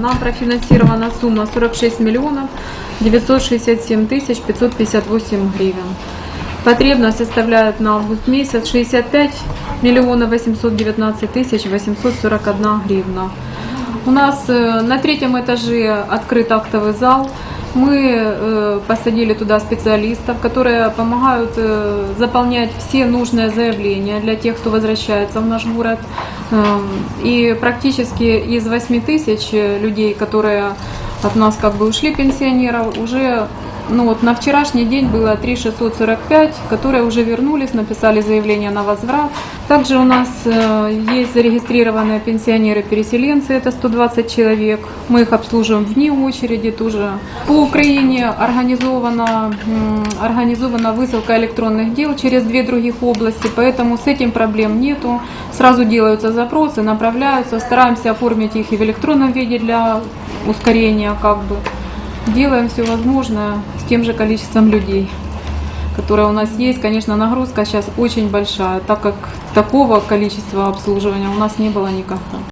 нам профинансирована сумма 46 миллионов 967 тысяч 558 гривен. Потребность составляет на август месяц 65 миллионов 819 тысяч 841 гривна. У нас э, на третьем этаже открыт актовый зал. Мы э, посадили туда специалистов, которые помогают э, заполнять все нужные заявления для тех, кто возвращается в наш город. Эм, И практически из 8 тысяч людей, которые от нас как бы ушли пенсионеров, уже ну вот на вчерашний день было 3645, которые уже вернулись, написали заявление на возврат. Также у нас э, есть зарегистрированные пенсионеры-переселенцы, это 120 человек. Мы их обслуживаем вне очереди тоже. По Украине организована, организована высылка электронных дел через две других области, поэтому с этим проблем нету. Сразу делаются запросы, направляются, стараемся оформить их и в электронном виде для ускорения как бы делаем все возможное с тем же количеством людей, которое у нас есть. Конечно, нагрузка сейчас очень большая, так как такого количества обслуживания у нас не было никогда.